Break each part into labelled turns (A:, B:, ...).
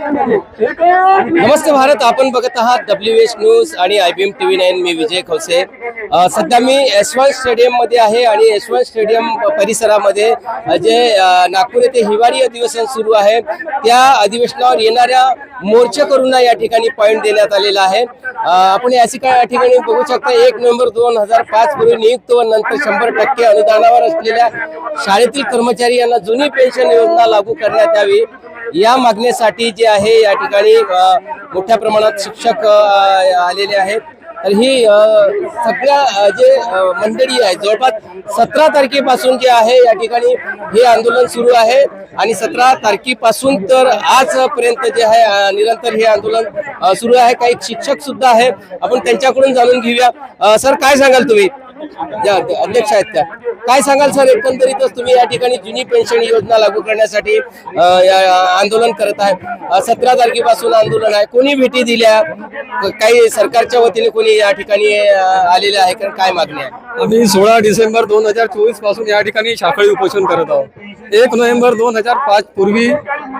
A: नमस्ते भारत आपण बघत आहात डब्ल्यू एच न्यूज आणि I B M T V nine मी विजय खवसे सध्या मी यशवंत स्टेडियममध्ये आहे आणि यशवंत स्टेडियम परिसरामध्ये जे नागपूर येथे हिवाळी अधिवेशन सुरू आहे त्या अधिवेशनावर येणाऱ्या मोर्चेकरूंना या ठिकाणी पॉईंट देण्यात आलेला आहे. आपण याची काय या ठिकाणी बघू शकता एक नोव्हेंबर दोन हजार पाच पूर्वी नियुक्त व नंतर शंभर टक्के अनुदानावर असलेल्या शाळेतील कर्मचारी यांना जुनी पेन्शन योजना लागू करण्यात यावी. या मागणीसाठी जे आहे या ठिकाणी मोठ्या प्रमाणात शिक्षक आलेले आहेत. तर ही सगळ्या जे मंडळी आहे जवळपास सतरा तारखेपासून जे आहे या ठिकाणी हे आंदोलन सुरू आहे. आणि सतरा तारखेपासून तर आजपर्यंत जे आहे निरंतर हे आंदोलन सुरू आहे. काही शिक्षक सुद्धा आहे आपण त्यांच्याकडून जाणून घेऊया. सर काय सांगाल तुम्ही? या अध्यक्ष आहेत त्या. काय सांगाल सर एकंदरीतच तुम्ही या ठिकाणी जुनी पेन्शन योजना लागू करण्यासाठी आंदोलन करत आहे. सतरा तारखेपासून आंदोलन आहे. कोणी भेटी दिल्या? काही सरकारच्या वतीने कोणी या ठिकाणी आलेले आहे? कारण काय मागणी आहे?
B: आम्ही सोळा डिसेंबर दोन हजार चोवीसपासून या ठिकाणी शाखळी उपोषण करत आहोत. एक नोव्हेंबर दोन हजार पाच पूर्वी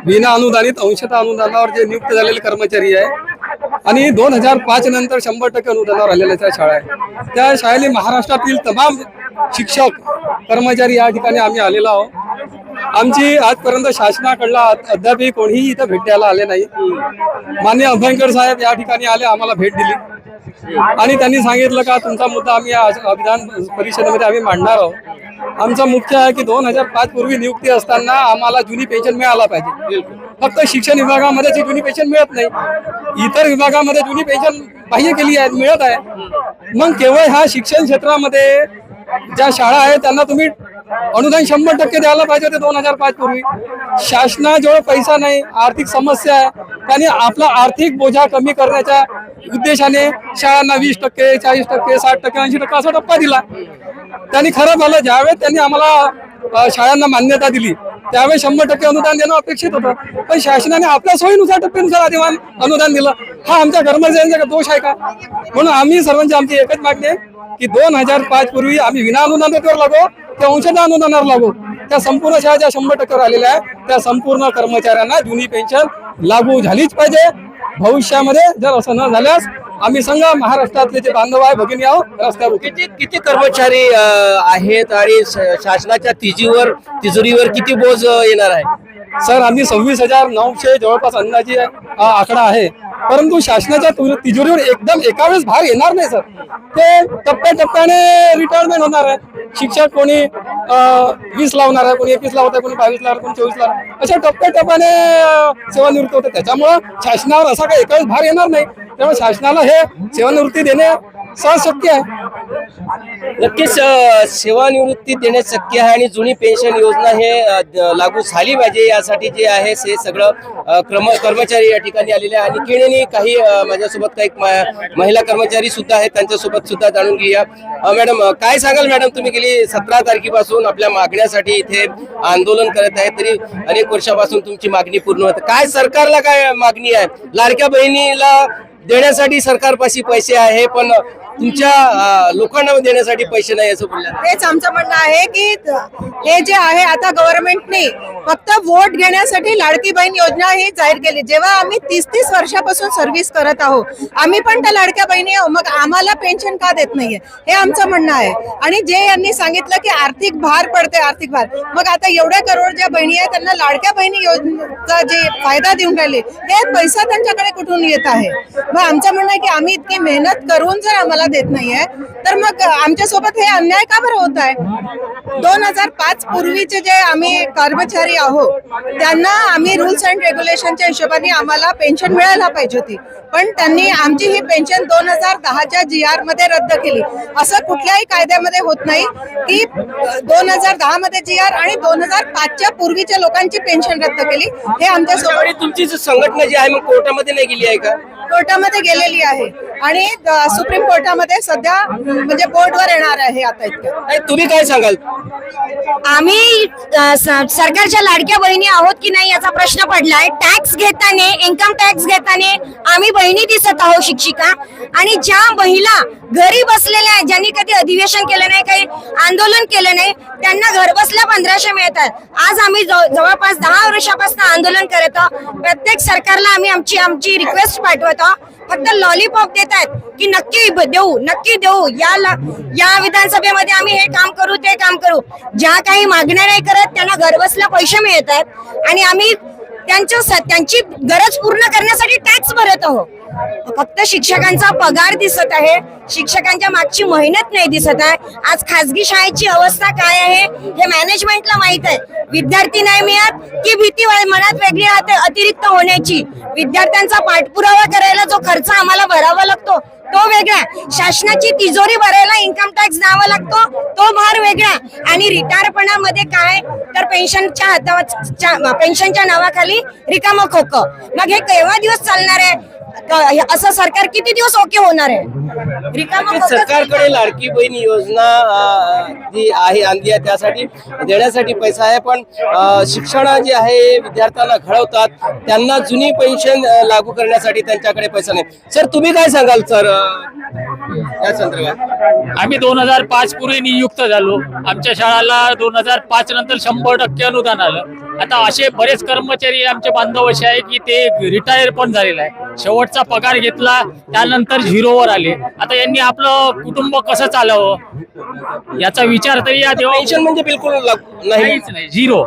B: विना अनुदानित अंशतः अनुदानावर जे नियुक्त झालेले कर्मचारी आहे आणि दोन हजार पाच नंतर शंभर टक्के अनुदानावर आलेल्या त्या शाळा आहे त्या शाळेने महाराष्ट्रातील तमाम शिक्षक कर्मचारी या ठिकाणी आम्ही आलेलो आहोत. आमची आजपर्यंत शासनाकडला अद्याप कोणीही इथं भेट द्यायला आले नाही. मान्य अभयंकर साहेब या ठिकाणी आले आम्हाला भेट दिली. आणि त्यांनी सांगितलं का तुमचा मुद्दा आम्ही अभिधान विधान परिषदेमध्ये आम्ही मांडणार आहोत. आमचा मुख्य आहे की दोन हजार पाच पूर्वी नियुक्ती असताना आम्हाला जुनी पेन्शन मिळाला पाहिजे. फक्त शिक्षण विभागामध्ये जुनी पेन्शन मिळत नाही. इतर विभागामध्ये जुनी पेन्शन बाह्य केली आहे मिळत आहे. मग केवळ ह्या शिक्षण क्षेत्रामध्ये ज्या शाळा आहेत त्यांना तुम्ही अनुदान शंभर टक्के द्यायला पाहिजे होते दोन हजार पाच पूर्वी. शासनाजवळ पैसा नाही आर्थिक समस्या आहे. त्याने आपला आर्थिक बोजा कमी करण्याच्या उद्देशाने शाळांना वीस टक्के चाळीस टक्के साठ टक्के ऐंशी टक्के असा टप्पा दिला. त्यांनी खरं झालं ज्यावेळेस त्यांनी आम्हाला शाळांना मान्यता दिली त्यावेळी शंभर टक्के अनुदान देणं अपेक्षित होतं. पण शासनाने आपल्या सोयीनुसार टप्प्यानुसार अधिमान अनुदान दिलं. हा आमच्या कर्मचाऱ्यांचा दोष आहे का? म्हणून आम्ही सर्वांची आमची एकच मागणी आहे की दोन हजार पाच पूर्वी आम्ही विना अनुदानावर लागो ते अंशतः अनुदानावर लागो त्या संपूर्ण शाळा ज्या शंभर टक्केवर आलेल्या आहेत. त्या संपूर्ण कर्मचाऱ्यांना जुनी पेन्शन लागू झालीच पाहिजे. भविष्यामध्ये जर असं न झाल्यास आम्ही संघ महाराष्ट्रातले जे बांधव आहे भगिनी आहोत रस्त्यावर उतरू.
A: किती किती कर्मचारी अ, आहेत आणि श- शासनाच्या तिजीवर तिजोरीवर किती बोज अ, येणार आहे?
B: सर आम्ही सव्वीस हजार नऊशे जवळपास अंदाजे हा आकडा आहे. परंतु शासनाच्या तु- तिजोरीवर एकदम एका वेळेस भार येणार नाही सर. ते टप्प्याटप्प्याने रिटायरमेंट होणार आहे. शिक्षक कोणी अं, वीस लावणार आहे कोणी एकवीस लावत आहे कोणी बावीस लावणार कोणी चोवीस लावणार. अशा टप्प्याटप्प्याने अं, सेवानिवृत्त होते. त्याच्यामुळं शासनावर असा काही एका वेळेस भार येणार नाही. तेव्हा शासनाला हे सेवानिवृत्ती देणे सहज शक्य आहे.
A: नक्कीच सेवानिवृत्ती देणे शक्य आहे आणि जुनी पेन्शन योजना हे लागू झाली पाहिजे यासाठी जे आहे ते सगळं क्रम कर्मचारी या ठिकाणी आलेले आहे आणि किणीने काही माझ्यासोबत काही महिला कर्मचारी सुद्धा आहेत त्यांच्यासोबत सुद्धा जाणून घेऊया. मॅडम काय सांगाल मॅडम तुम्ही गेली सतरा तारखेपासून आपल्या मागण्यासाठी इथे आंदोलन करत आहे तरी अनेक वर्षापासून तुमची मागणी पूर्ण होते काय सरकारला काय मागणी आहे? लाडक्या बहिणीला देण्यासाठी सरकारपाशी पैसे आहे पण तुमच्या लोकांना देण्यासाठी पैसे नाही असं बोललं
C: तेच आमचं म्हणणं आहे की हे जे आहे आता गव्हर्नमेंटने फक्त वोट घेण्यासाठी लाडकी बहीण योजना ही जाहीर केली. जेव्हा आम्ही तीस तीस वर्षापासून सर्व्हिस करत आहोत आम्ही पण त्या लाडक्या बहिणी आहोत. मग आम्हाला पेन्शन का देत नाहीये? हे आमचं म्हणणं आहे. आणि जे यांनी सांगितलं की आर्थिक भार पडते आर्थिक भार. मग आता एवढ्या करोड ज्या बहिणी आहेत त्यांना लाडक्या बहिणी योजनेचा जे फायदा देऊन राहिले हे पैसा त्यांच्याकडे कुठून येत आहे? मग आमचं म्हणणं आहे की आम्ही इतकी मेहनत करून जर आम्हाला देत नाहीये तर मग आमच्यासोबत हे अन्याय का बरं होत आहे? दोन हजार पाच पूर्वीचे जे आम्ही कर्मचारी आहोत त्यांना आम्ही रूल्स अँड रेग्युलेशनच्या हिशोबाने आम्हाला पेन्शन मिळायला पाहिजे होती. पण त्यांनी आमची ही पेन्शन दोन हजार दहाच्या जी आरमध्ये रद्द केली. असं कुठल्याही कायद्यामध्ये होत नाही की दोन हजार दहा मध्ये जी आर आणि दोन हजार पाचच्या पूर्वीच्या लोकांची पेन्शन रद्द केली. हे आमच्या
A: तुमची संघटना जी आहे मग कोर्टामध्ये नाही गेली आहे का?
C: कोर्टामध्ये गेलेली आहे. आणि सुप्रीम कोर्टामध्ये सध्या म्हणजे बोर्डवर येणार आहे आता इतकं
A: नाही, तुम्ही काय सांगाल?
D: आम्ही अ, स- सरकारच्या लाडक्या बहिणी आहोत की नाही याचा प्रश्न पडलाय. टॅक्स घेताना इन्कम टॅक्स घेताना आम्ही बहिणी दिसत आहोत शिक्षिका. आणि ज्या महिला घरी बसलेल्या आहेत ज्यांनी कधी अधिवेशन केलं नाही काही आंदोलन केलं नाही त्यांना घरबसल्या पंधराशे मिळतात. आज आम्ही जव- जवळपास दहा वर्षापासून आंदोलन करत आहोत. प्रत्येक सरकारला आम्ही आमची आमची रिक्वेस्ट पाठवतो फक्त लॉलीपॉप देत आहेत की नक्की देऊ नक्की देऊ. या या विधानसभेमध्ये आम्ही हे काम करू ते काम करू. ज्या काही मागण्या नाही करत त्यांना घरबसल्या पैसे मिळत आहेत आणि आम्ही त्यांच्या त्यांची गरज पूर्ण करण्यासाठी टॅक्स भरत आहोत. फक्त शिक्षकांचा पगार दिसत आहे. शिक्षकांच्या मागची मेहनत नाही दिसत आहे. आज खासगी शाळेची अवस्था काय आहे हे मॅनेजमेंटला माहीत आहे. विद्यार्थी नाही मिळत की भीती मनात वेगळी राहते अतिरिक्त होण्याची. विद्यार्थ्यांचा पाठपुरावा करायला जो खर्च आम्हाला भरावा लागतो तो वेगळा. शासनाची तिजोरी भरायला इन्कम टॅक्स द्यावा लागतो तो भार वेगळा. आणि रिटायरपणामध्ये काय? तर पेन्शनच्या हातावर पेन्शनच्या नावाखाली रिकामं खोक. मग हे केव्हा दिवस चालणार आहे? असं सरकार किती दिवस ओके होणार आहे? रिकामं
A: सरकारकडे लाडकी बहीण योजना जी आहे आणली आहे त्यासाठी देण्यासाठी पैसा आहे पण शिक्षण जे आहे विद्यार्थ्यांना घडवतात त्यांना जुनी पेन्शन लागू करण्यासाठी त्यांच्याकडे पैसा नाही. सर तुम्ही काय सांगाल सर या संदर्भात?
E: आम्ही दोन हजार पाच पूर्वी नियुक्त झालो. आमच्या शाळाला दोन हजार पाच नंतर शंभर टक्के अनुदान आलं. आता असे बरेच कर्मचारी आमचे बांधव असे आहे की ते रिटायर पण झालेला आहे शेवटचा पगार घेतला त्यानंतर झिरोवर आले. आता यांनी आपलं कुटुंब कसं चालावं? याचा विचार तरी या देवा
A: पेन्शन म्हणजे बिलकुल लागू नाही.
E: काहीच नाही झिरो.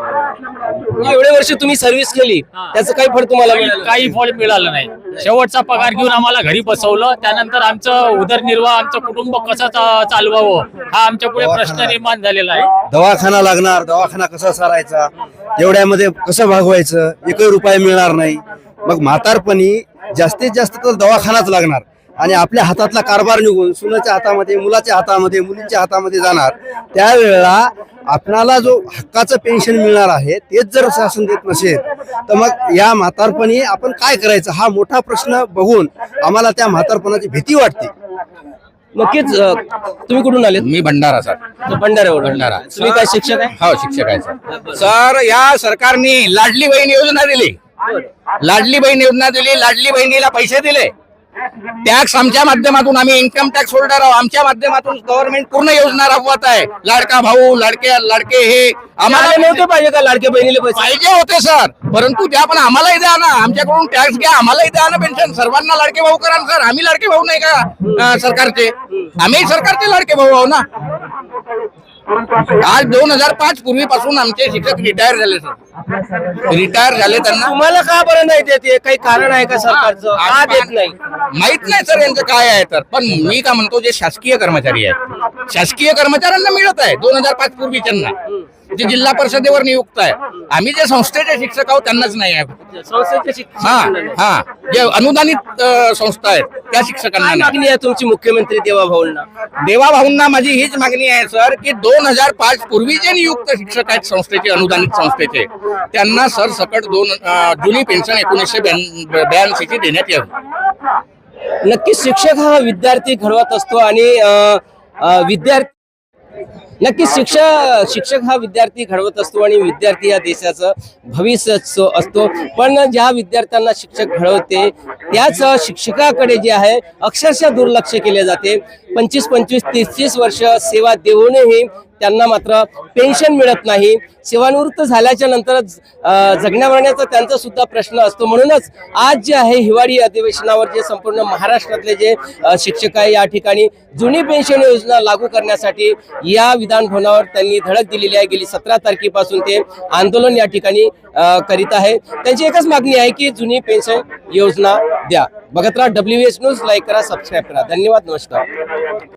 A: एवढे वर्ष तुम्ही सर्व्हिस केली त्याचं काही फळ तुम्हाला मिळालं
E: काही फळ मिळालं नाही. शेवटचा पगार घेऊन आम्हाला घरी बसवलं. त्यानंतर आमचं उदरनिर्वाह आमचं कुटुंब कसं चा- चालवावं हा आमच्या पुढे प्रश्न निर्माण झालेला आहे.
F: दवाखाना लागणार दवाखाना कसा सारायचा एवढ्यामध्ये कसं भागवायचं एकही रुपये मिळणार नाही. मग म्हातारपणी जास्तीत जास्त तर दवाखानाच लागणार. आणि आपल्या हातातला कारभार निघून सुनाच्या हातामध्ये मुलाच्या हातामध्ये मुलींच्या हातामध्ये जाणार. त्यावेळेला आपणाला जो हक्काचं पेन्शन मिळणार आहे तेच जर शासन देत नसेल तर मग या म्हातारपणी आपण काय करायचं? हा मोठा प्रश्न बघून आम्हाला त्या म्हातारपणाची भीती वाटते.
A: नक्कीच अ, तुम्ही कुठून आले
G: मी भंडारा सर.
A: भंडाऱ्यावर
G: भंडारा.
A: तुम्ही काय शिक्षक आहे?
G: हो शिक्षक आहे सर. सर या सरकारने लाडली बहीण योजना दिली. लाडली बहीण योजना दिली लाडली बहिणीला पैसे दिले. टॅक्स आमच्या माध्यमातून आम्ही इन्कम टॅक्स होल्डर आहोत. आमच्या माध्यमातून गव्हर्नमेंट पूर्ण योजना राबवत आहे. लाडका भाऊ लाडके लाडके हे
A: आम्हाला नव्हते पाहिजे का लाडक्या बहिणीला पैसे?
G: पाहिजे होते सर. परंतु त्या पण आम्हालाही द्या ना. आमच्याकडून टॅक्स घ्या आम्हालाही द्या ना पेन्शन सर्वांना लाडके भाऊ करा सर. आम्ही लाडके भाऊ नाही का सरकारचे? आम्ही सरकारचे लाडके भाऊ आहो ना? आज दोन हजार पाच पूर्वीपासून आमचे शिक्षक रिटायर झाले सर रिटायर झाले त्यांना.
A: तुम्हाला का बरं नाही देते? काही कारण आहे का सरकारचं? का देत नाही?
G: माहीत नाही सर यांचं काय आहे तर. पण मी का म्हणतो जे शासकीय कर्मचारी आहेत शासकीय कर्मचाऱ्यांना मिळत आहे दोन हजार पाच पूर्वीच्यांना. जे जिल्हा परिषदेवर नियुक्त आहे. आम्ही जे संस्थेचे शिक्षक आहोत त्यांनाच नाही आहे.
A: संस्थेचे
G: हा हा. जे अनुदानित अ, संस्था आहेत त्या शिक्षकांना
A: काय
G: नाही.
A: मागणी आहे तुमची मुख्यमंत्री देवा भाऊंना?
G: देवाभाऊंना माझी हीच मागणी आहे सर की दोन हजार पाच पूर्वी जे नियुक्त शिक्षक आहेत संस्थेचे अनुदानित संस्थेचे त्यांना सर सकट दोन अ, जुनी पेन्शन एकोणीसशे ब्याऐंशी ची देण्यात यावी.
A: नक्कीच शिक्षक हा विद्यार्थी घडवत असतो आणि अ, अ, विद्यार्थी नक्कीच शिक्षक शिक्षक हा विद्यार्थी घडवत असतो आणि विद्यार्थी या देशाचं भविष्य असतो. पण ज्या विद्यार्थ्यांना शिक्षक घडवते त्याच शिक्षकाकडे जे आहे अक्षरशः दुर्लक्ष केले जाते. पंचवीस पंचवीस तीस तीस वर्ष सेवा देऊनही त्यांना मात्र पेन्शन मिळत नाही. सेवानिवृत्त झाल्याच्यानंतर जगण्या मरण्याचा त्यांचा सुद्धा प्रश्न असतो. म्हणूनच आज जे आहे हिवाळी अधिवेशनावर जे संपूर्ण महाराष्ट्रातले जे शिक्षक आहे या ठिकाणी जुनी पेन्शन योजना लागू करण्यासाठी या विधान भवनावर त्यांनी धडक दिलेली आहे. गेली सतरा तारखेपासून ते आंदोलन या ठिकाणी करीत आहे. त्यांची एकच मागणी आहे की जुनी पेन्शन योजना द्या. बघत राहा डब्ल्यू एच न्यूज लाईक करा सबस्क्राईब करा. धन्यवाद नमस्कार.